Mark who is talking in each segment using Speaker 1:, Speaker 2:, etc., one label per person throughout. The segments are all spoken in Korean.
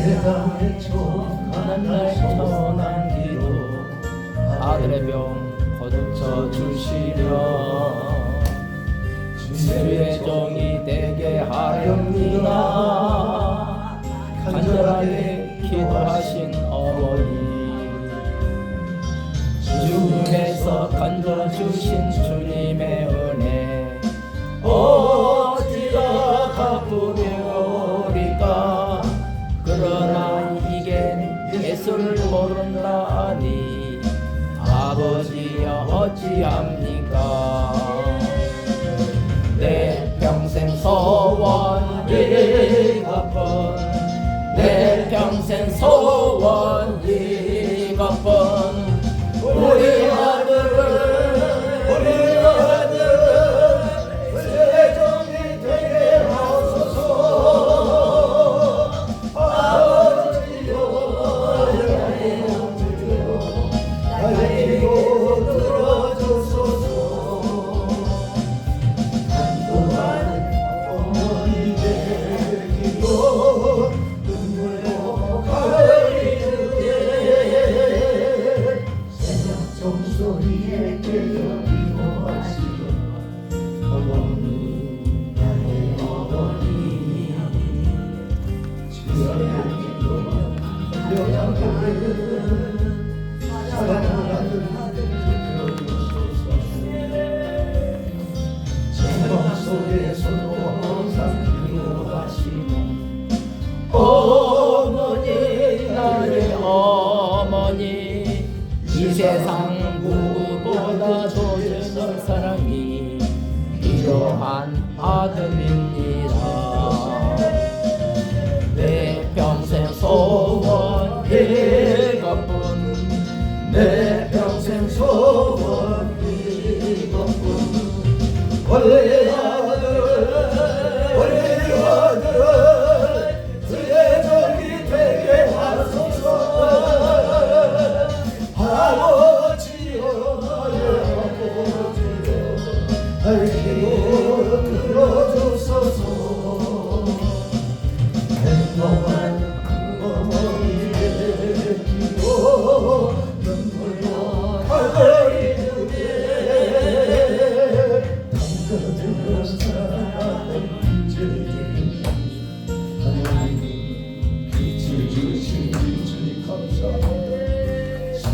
Speaker 1: 세상에 천한 날 천한 기로
Speaker 2: 아들의 병 거두쳐 주시려 주의 종이 되게 하렵니다. 간절하게 기도하신 어머니. 주님에서 건져 주신 주님의 은혜 어찌합니까? 내 평생 소원이 갚은
Speaker 1: 세상
Speaker 2: 누구보다 소중한 사랑이 필요한 아들입니다. 내 평생 소원 이것뿐
Speaker 1: 내 평생 소원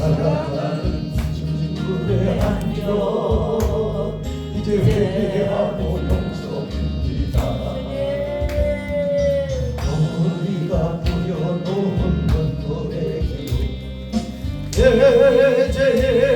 Speaker 1: 살아가는 친구의 안녕 이제 회개하고 용서입니다 우리가 부여놓은 건 노래기 예제의